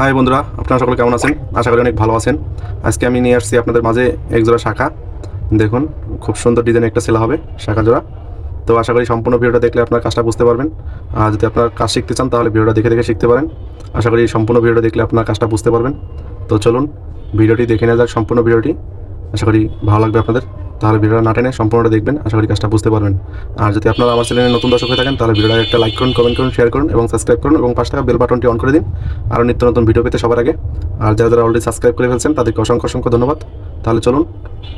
High বন্ধুরা। আপনারা সকলে কেমন আছেন? আশা করি অনেক ভালো আছেন। আজকে আমি নিয়ে আসছি আপনাদের মাঝে এক জোড়া শাখা। দেখুন, খুব সুন্দর ডিজাইন একটা সেলা হবে শাখা জোড়া। তো আশা করি সম্পূর্ণ ভিডিওটা দেখলে আপনার কাজটা বুঝতে পারবেন। আর যদি আপনার কাজ শিখতে চান, তাহলে ভিডিওটা দেখে দেখে শিখতে পারেন। আশা করি সম্পূর্ণ ভিডিওটা দেখলে আপনার কাজটা বুঝতে পারবেন। তো চলুন, ভিডিওটি দেখে নেওয়া যাক সম্পূর্ণ ভিডিওটি। আশা করি ভালো লাগবে আপনাদের। তাহলে ভিডিওটা না টেনে সম্পূর্ণটা দেখবেন। আশা করি কাজটা বুঝতে পারবেন। আর যদি আপনারা আমার চ্যানেলে নতুন দর্শক হয়ে থাকেন, তাহলে ভিডিওটা একটা লাইক করুন কমেন্ট করুন শেয়ার করুন এবং সাবস্ক্রাইব করুন এবং পাশ থাকা বেল বাটনটি অন করে দিন। আরও নিত্য নতুন ভিডিও পেতে সবার আগে। আর যারা যারা অলরেডি সাবস্ক্রাইব করে ফেলছেন, তাদেরকে অসংখ্য অসংখ্য ধন্যবাদ। তাহলে চলুন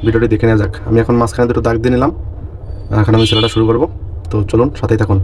ভিডিওটি দেখে নেওয়া যাক। আমি এখন মাঝখানে দুটো দাগ দিয়ে নিলাম। এখন আমি সেলাটা শুরু করব। তো চলুন, সাথেই থাকুন।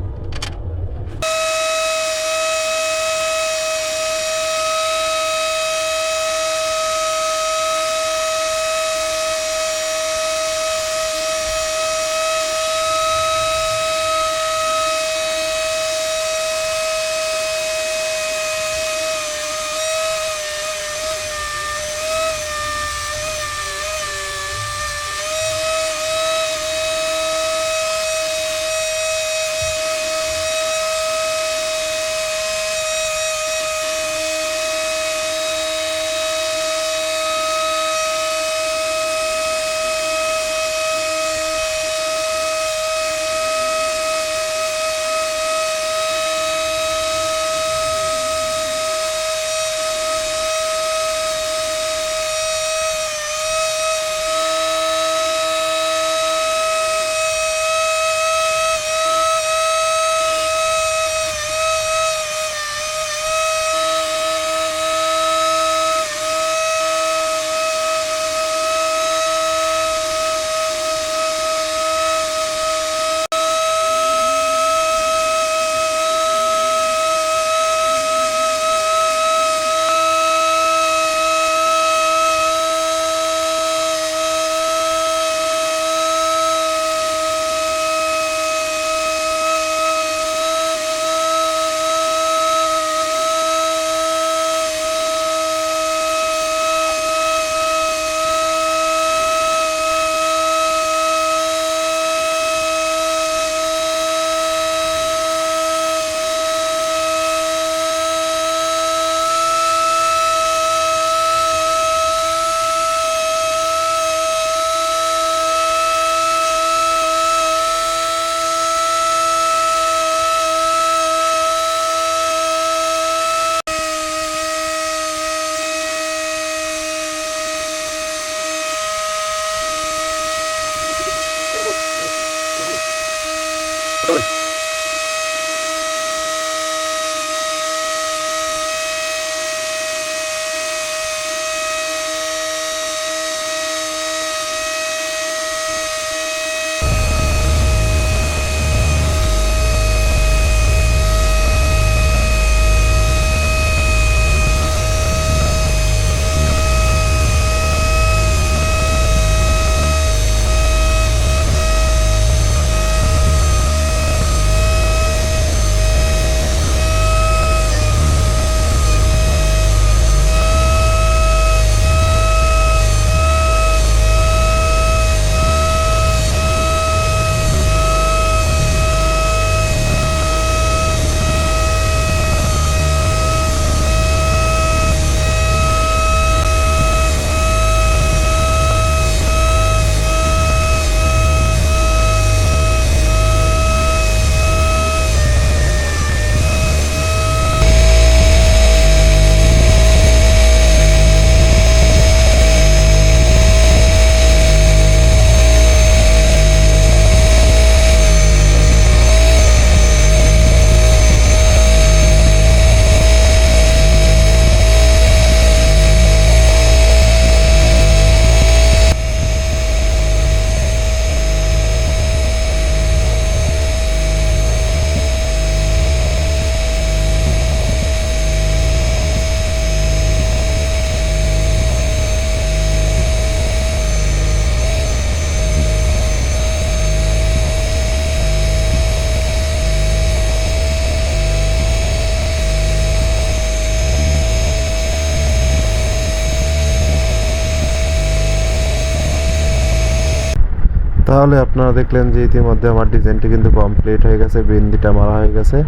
তাহলে আপনারা দেখলেন যে ইতিমধ্যে আমার ডিজাইনটি কিন্তু কমপ্লিট হয়ে গেছে, বিন্দিটা মারা হয়ে গেছে।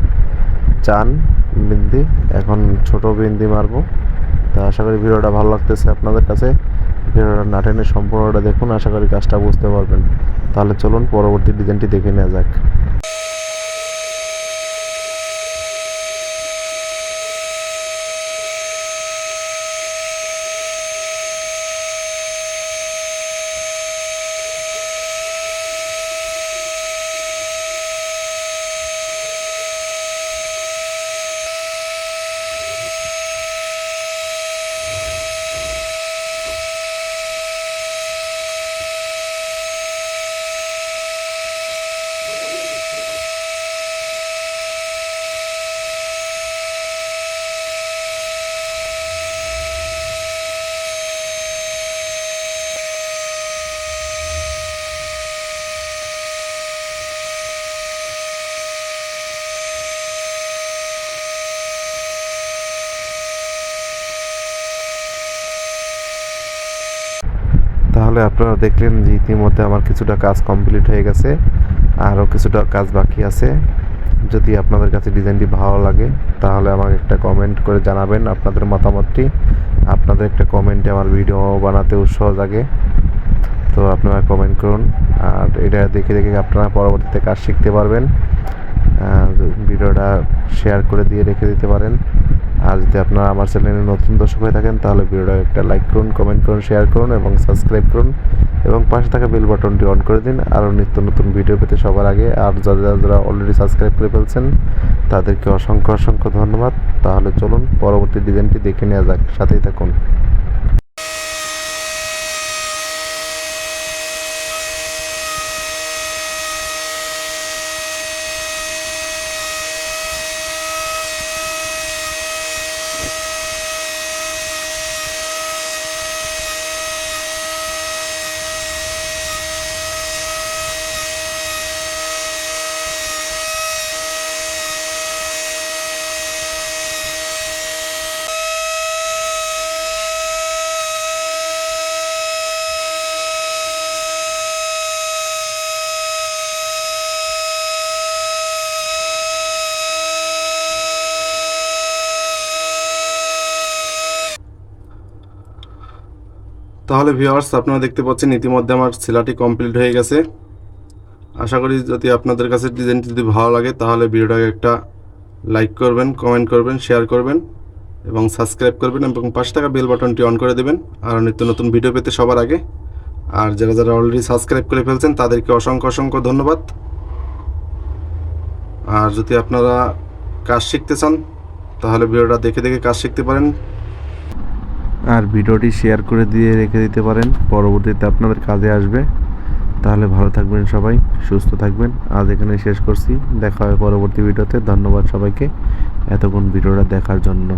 চান বিন্দি, এখন ছোট বিন্দি মারবো। তা আশা করি ভিডিওটা ভালো লাগতেছে আপনাদের কাছে। ভিডিওটা নাটেনের সম্পূর্ণটা দেখুন, আশা করি কাজটা বুঝতে পারবেন। তাহলে চলুন পরবর্তী ডিজাইনটি দেখে নেওয়া যাক। তাহলে আপনারা দেখলেন যে ইতিমধ্যে আমার কিছুটা কাজ কমপ্লিট হয়ে গেছে, আরও কিছুটা কাজ বাকি আছে। যদি আপনাদের কাছে ডিজাইনটি ভালো লাগে, তাহলে আমাকে একটা কমেন্ট করে জানাবেন আপনাদের মতামতটি। আপনাদের একটা কমেন্টে আমার ভিডিও বানাতে উৎসাহ জাগে তো আপনারা কমেন্ট করুন, আর এটা দেখে দেখে আপনারা পরবর্তীতে কাজ শিখতে পারবেন। ভিডিওটা শেয়ার করে দিয়ে রেখে দিতে পারেন। আর যদি আপনারা আমার চ্যানেলে নতুন দর্শক হয়ে থাকেন, তাহলে ভিডিওটা একটা লাইক করুন কমেন্ট করুন শেয়ার করুন এবং সাবস্ক্রাইব করুন এবং পাশে থাকা বেল বাটনটি অন করে দিন। আরও নিত্য নতুন ভিডিও পেতে সবার আগে। আর যারা যারা অলরেডি সাবস্ক্রাইব করে ফেলছেন, তাদেরকে অসংখ্য অসংখ্য ধন্যবাদ। তাহলে চলুন, পরবর্তী ডিজাইনটি দেখে নেওয়া যাক। সাথেই থাকুন। তাহলে ভিউয়ার্স আপনারা দেখতে পাচ্ছেন ইতিমধ্যে আমার সেলাটি কমপ্লিট হয়ে গেছে। আশা করি যদি আপনাদের কাছে ডিজাইনটি যদি ভালো লাগে, তাহলে ভিডিওটাকে একটা লাইক করবেন কমেন্ট করবেন শেয়ার করবেন এবং সাবস্ক্রাইব করবেন এবং পাশে থাকা বেল বাটনটি অন করে দেবেন। আর নিত্য নতুন ভিডিও পেতে সবার আগে। আর যারা যারা অলরেডি সাবস্ক্রাইব করে ফেলছেন, তাদেরকে অসংখ্য অসংখ্য ধন্যবাদ। আর যদি আপনারা কাজ শিখতে চান, তাহলে ভিডিওটা দেখে দেখে কাজ শিখতে পারেন। আর ভিডিওটি শেয়ার করে দিয়ে রেখে দিতে পারেন। পরবর্তীতে আপনাদের কাজে আসবে। তাহলে ভালো থাকবেন সবাই, সুস্থ থাকবেন। আজ এখানে শেষ করছি। দেখা হবে পরবর্তী ভিডিওতে। ধন্যবাদ সবাইকে এতক্ষণ ভিডিওটা দেখার জন্য।